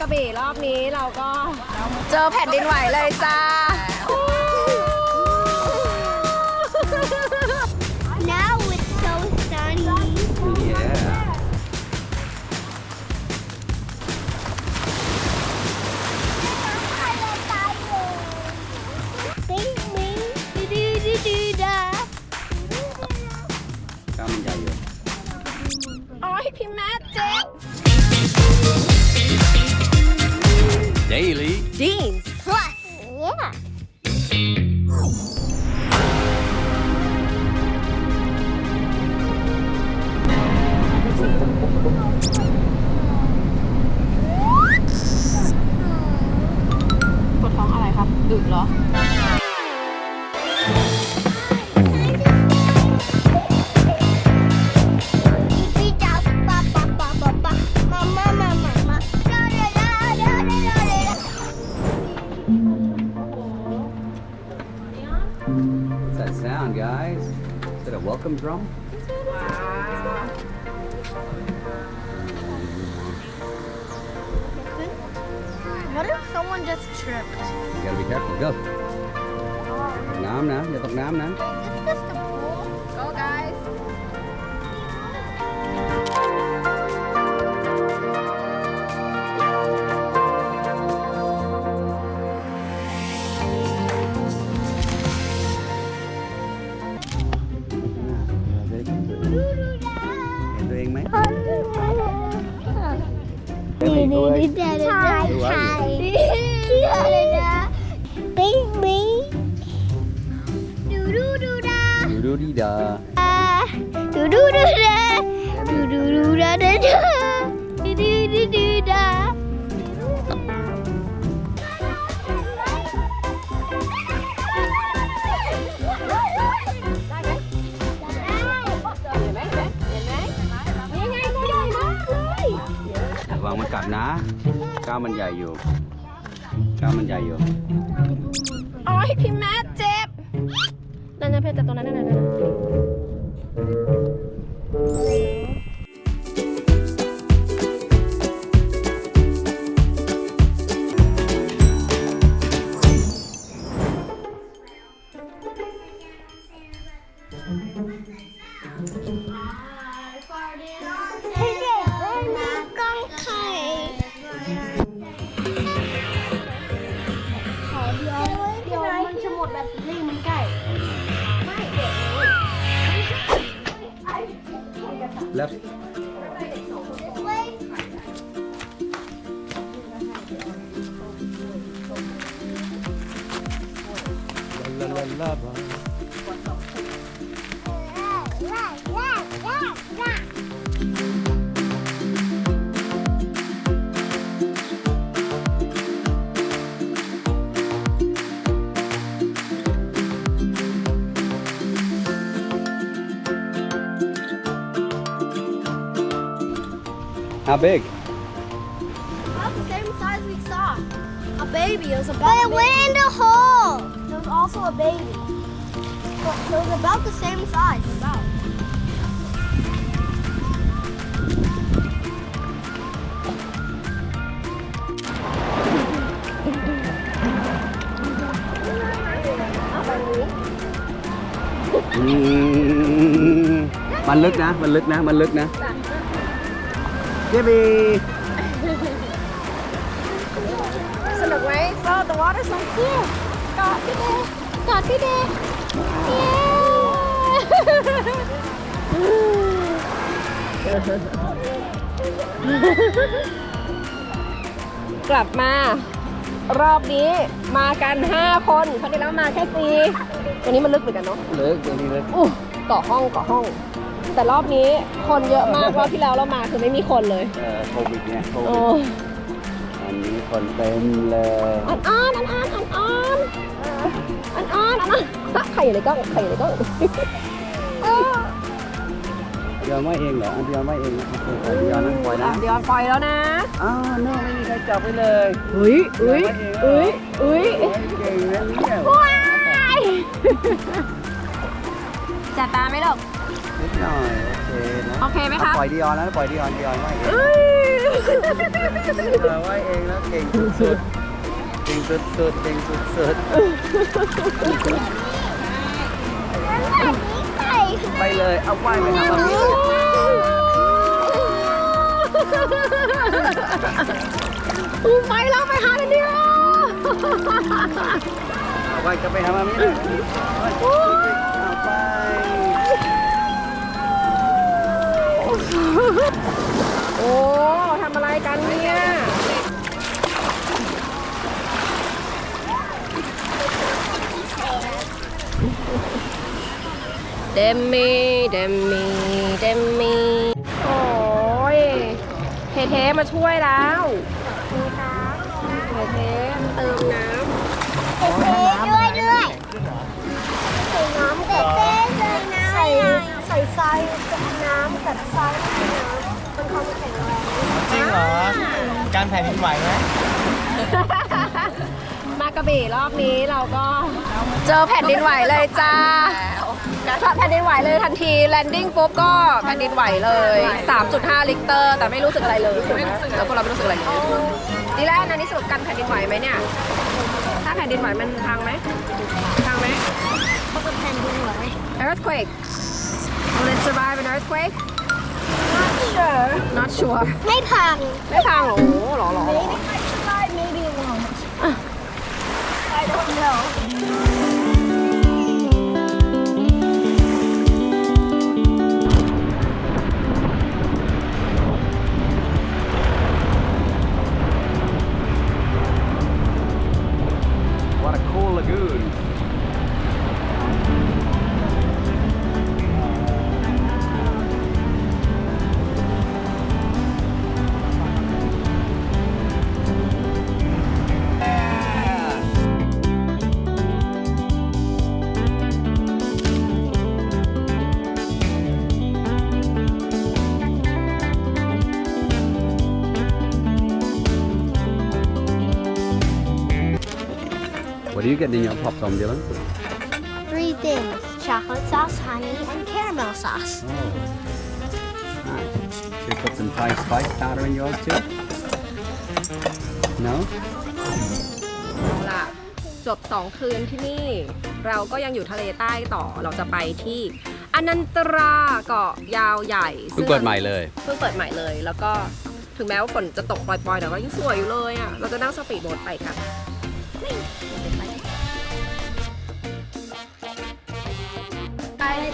กระบี่รอบนี้เราก็เจอแผ่นดินไหวเลยจ้า What's that sound, guys? Is that a welcome drum? What if someone just tripped? You gotta be careful. Go. Nam nom, you look nom nom. อะไรนะปิ๊งปิ๊งดูดูดูดาดูดูดีดาดูดูดูดาดูดูดูดาดาดาดูดูดูดูดาเห็นไหมเห็นไหมนี่ไงตัวใหญ่มากเลยระวังมันกัดนะก้าวมันใหญ่อยู่ ก้าวมันใหญ่อยู่โอ้ยพี่แม่เจ็บ นั่นนะเพชรจับตรงนั้นนั่นน่ะ แล้วลา How big? About the same size we saw. A baby. It was But about it went in the hole. There was also a baby. So it was about the same size. About. Ừ. มันลึกนะ มันลึกนะ มันลึกนะ เจบีสนุกไหม So the water's like here กอดพี่เดย์กอดพี่เดย์เย้กลับมารอบนี้มากัน 5 คนครั้งที่แล้วมาแค่สี่ตัวนี้มันลึกเหมือนกันเนาะลึกตัวนี้ลึกอู้เกาะห้องเกาะห้อง แต่รอบนี้คนเยอะมากรอบที่แล้วเรามาคือไม่มีคนเลยเอ่อโควิดไงโคโอ้วิดอันนี้คนเต็มเลยอันอ่อนอันอ่อนอันอ่อนอันอ่อนอันอ่อนใครอยู่ในกล้องใครอยู่ในกล้องยอมไม่เองเหรออันเดียวไม่เองนะโอเคปล่อยยอมนะปล่อยนะเดี๋ยวปล่อยแล้วนะอ้าวโน่ไม่มีใครจับไปเลยอุ้ยอุ้ยอุ้ยอุ้ยโอ้ยเก่งนะเนี่ยว้ายจัดตาไหมลูกนิด หน่อยโอเคนะโอเคไหมครับปล่อยดีออนแล้วปล่อยดีออนดีออนว่ายเองเอ้ยเออว่ายเองแล้วเก่งสุดๆเก่งสุดๆเก่งสุดไข่ๆไปเลยเอาว่ายไปหามามิอู้ไปแล้วไปหาเลยเดียว เอาว่ายจะไปหามามิเลย โอ้ทำอะไรกันเนี่ย เดมมี่เดมมี่เดมมี่โอ้ยเทเทมาช่วยแล้วเทเทมาเติมน้เต้ด้วยด้วยใส่น้ำเต้เต้เลยนะใส่ใส่ทรายกับ น้ำกับทรายไม่มีน้ำมันความแข็งแรงจริงเหรอ การแผ่นดินไหวไหมำมากระบี่รอบนี้เราก็เจอแผ่นดินไหวเลยจ้าแผ่นดินไหวเลยทันทีแลนดิ้งปุ๊บก็แผ่นดินไหวเลย 3.5 ลิกเตอร์ แต่ไม่รู้สึกอะไรเลยแล้วพวกเราไม่รู้สึกอะไรเลยดีแล้วอันนี้สรุปกันแผ่นดินไหวไหมเนี่ย ถ้าแผ่นดินไหวมันพังไหมพังไหมเขาเป็นแผ่นดินไหว earthquake will it survive an earthquake not sure not sure ไม่พัง ไม่พังเหรอโอ้โหหรอหรอหรอ Maybe I survive, maybe it won't. I don't know. You getting in your pop Tom Dylan? Three things chocolate sauce, honey, and caramel sauce. Oh. Nice. Should we put some Thai spice powder in yours too? No? เอาล่ะจบ 2 คืนที่นี่ เราก็ยังอยู่ทะเลใต้ต่อเราจะไปที่อนันตราเกาะยาวใหญ่เพิ่งเปิดใหม่เลย เพิ่งเปิดใหม่เลย แล้วก็ถึงแม้ว่าฝนจะตกปล่อยๆแต่ก็ยังสวยอยู่เลยอะเราจะนั่งสปีดโบ๊ทไปค่ะ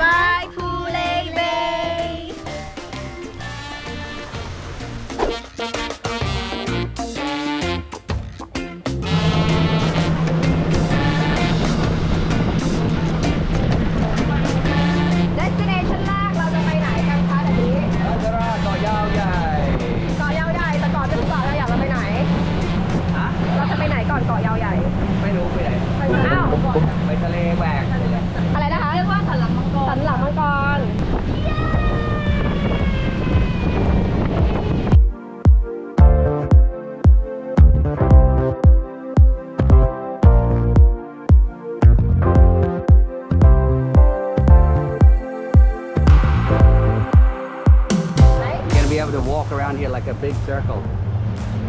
บา like a big circle.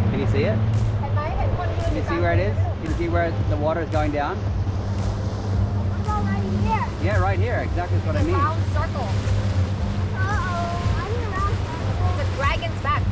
Can you see it? เห็นไหมเห็นคนยืน Can you see where it is? Can you see where the water is going down? It's already here. Yeah, right here. Exactly what I mean. round circle Uh-oh. I'm around. the dragon's back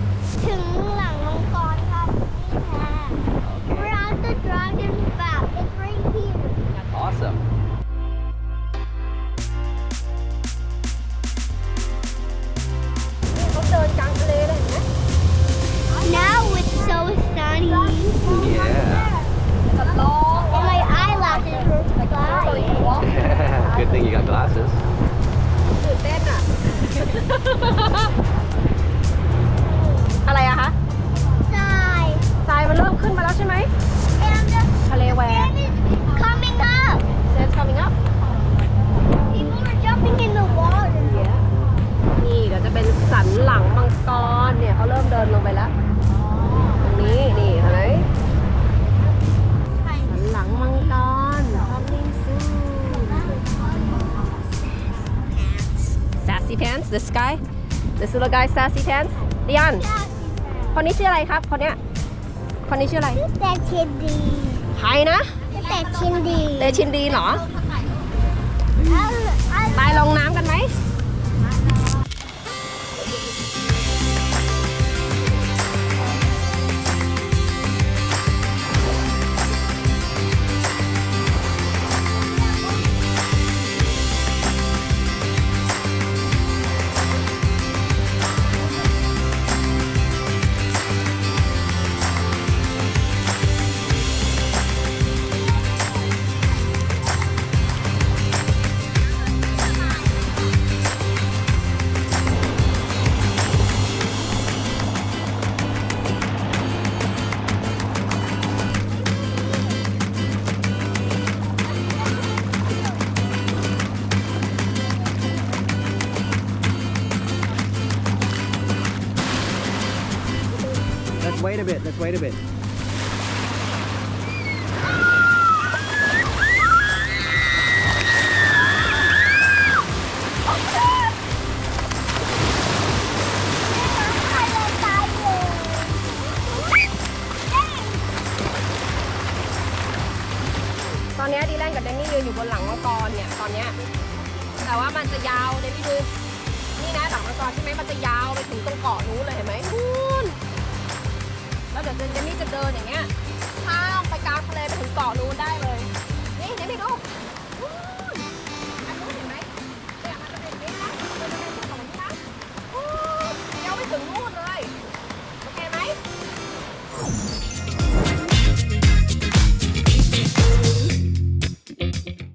this little guy sassy pants ดิอันคนนี้ชื่ออะไรครับ คนเนี้ย คนนี้ชื่ออะไร แต่ชินดีใครนะ แต่ชินดีเตชินดีเหรอ เอาเอาไปลงน้ำกันไหม wait a bit let's wait a bit เดี๋ยวเจนนี่จะเดินอย่างเงี้ยข้ามไปกลางทะเลไปถึงเกาะนู้น